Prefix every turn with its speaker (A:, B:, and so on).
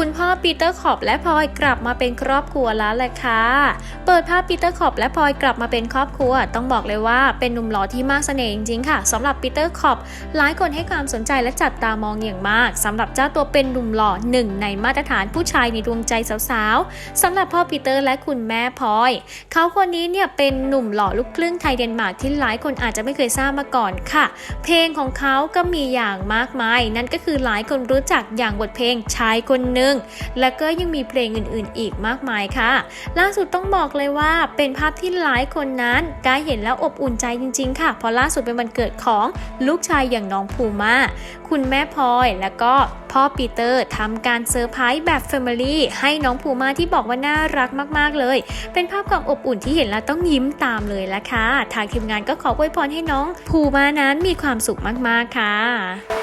A: คุณพ่อปีเตอร์ขอบและพลอยกลับมาเป็นครอบครัวแล้วแหละค่ะ เปิดภาพปีเตอร์ขอบและพลอยกลับมาเป็นครอบครัว ต้องบอกเลยว่าเป็นหนุ่มหล่อที่มากเสน่ห์จริงๆค่ะสำหรับปีเตอร์ขอบหลายคนให้ความสนใจและจับตามองอย่างมากสำหรับเจ้าตัวเป็นหนุ่มหล่อหนึ่งในมาตรฐานผู้ชายในดวงใจสาวๆสำหรับพ่อปีเตอร์และคุณแม่พลอย เขาคนนี้เนี่ยเป็นหนุ่มหล่อลูกครึ่งไทยเดนมาร์กที่หลายคนอาจจะไม่เคยทราบมาก่อนค่ะ เพลงของเขาก็มีอย่างมากมาย นั่นก็คือหลายคนรู้จักอย่างบทเพลงชายคนหนึ่ง และก็ยังมีเพลงอื่นๆ อีกมากมายค่ะ ล่าสุดต้องบอกเลยว่าเป็นภาพที่หลายคนนั้นได้เห็นแล้วอบอุ่นใจจริง ๆ ค่ะ เพราะล่าสุดเป็นวันเกิดของลูกชายอย่างน้องภูมาคุณแม่พลอยแล้วก็พ่อปีเตอร์ทำการเซอร์ไพรส์แบบแฟมิลี่ให้น้องภูมาที่บอกว่าน่ารักมากๆเลย เป็นภาพความอบอุ่นที่เห็นแล้วต้องยิ้มตามเลยละค่ะ ทางทีมงานก็ขออวยพรให้น้องภูมานั้นมีความสุขมากๆค่ะ